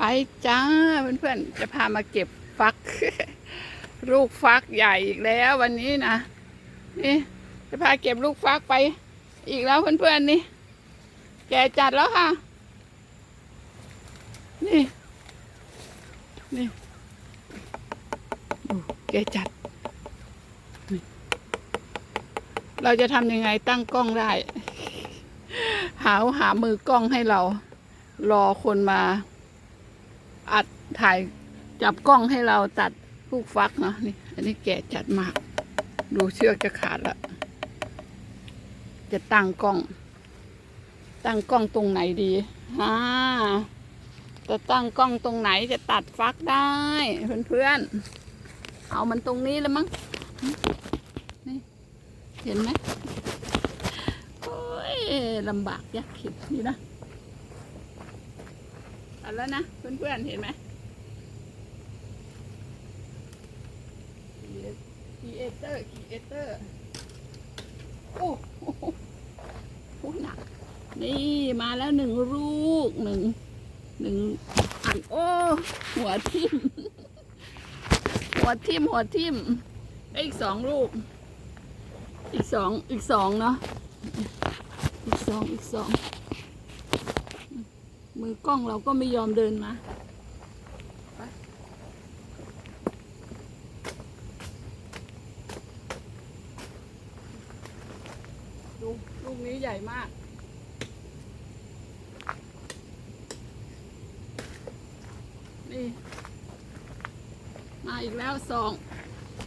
ไปจ้าเพื่อนๆจะพามาเก็บฟัก ลูกฟักใหญ่อีกแล้ววันนี้นะนี่จะพาเก็บลูกฟักไป อีกแล้วเพื่อนๆนี่ แกจัดแล้วค่ะ นี่ นี่ดูแกจัด เราจะทำยังไงตั้งกล้องได้ หาหามือกล้องให้เรา รอคนมา อัดถ่ายจับกล้องให้เราตัดลูกฟักเนาะนี่ อันนี้แก่จัดมาก ดูเชือกจะขาดละจะตั้งกล้อง ตั้งกล้องตรงไหนดีอ่าจะตั้งกล้องตรงไหนจะตัดฟักได้ เพื่อนๆ เอามันตรงนี้แล้วมั้งนี่เห็นไหมโอ้ยลำบากยากเข็ดนี่นะ แล้วนะเพื่อนๆเห็นไหม คีเอเตอร์คีเอเตอร์โอ้โหโอ้หนัก นี่มาแล้วหนึ่งลูกหนึ่งหนึ่งอันโอ้หัวทิ่ม หัวทิ่มหัวทิ่มได้อีกสองลูก อีกสองอีกสองเนาะอีกสองอีกสอง มือกล้องเราก็ไม่ยอมเดินมาไปดูลูกนี้ใหญ่มาก นี่ มาอีกแล้วสอง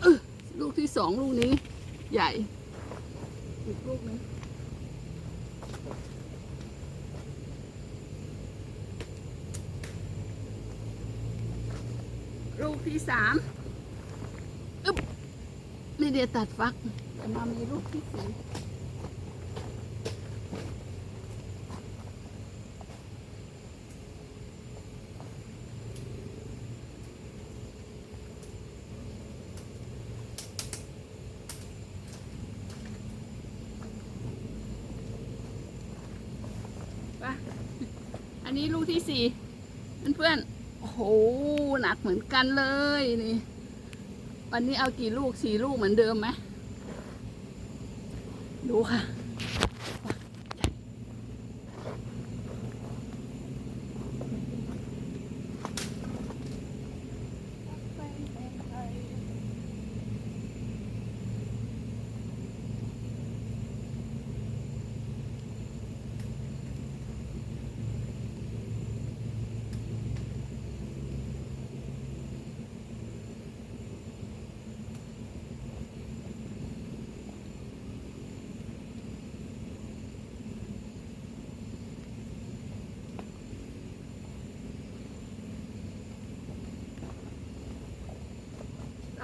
อึ๊ะลูกที่สองลูกนี้ ใหญ่ อีกลูกหนึง ลูกที่สามอึ๊บไม่ได้ตัดฟัก แต่มามีลูกที่สี่ไปอันนี้ลูกที่สี่เพื่อนๆ โอ้โหหนักเหมือนกันเลยนี่ วันนี้เอากี่ลูกสี่ลูกเหมือนเดิมไหมดูค่ะ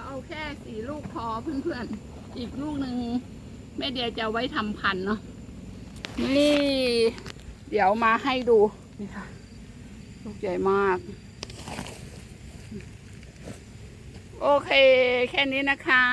เอาแค่สี่ลูกพอเพื่อนๆ อีกลูกหนึ่งแม่เดียจะไว้ทำพันเนาะ นี่ เดี๋ยวมาให้ดู นี่ค่ะ ลูกใหญ่มาก โอเค แค่นี้นะคะ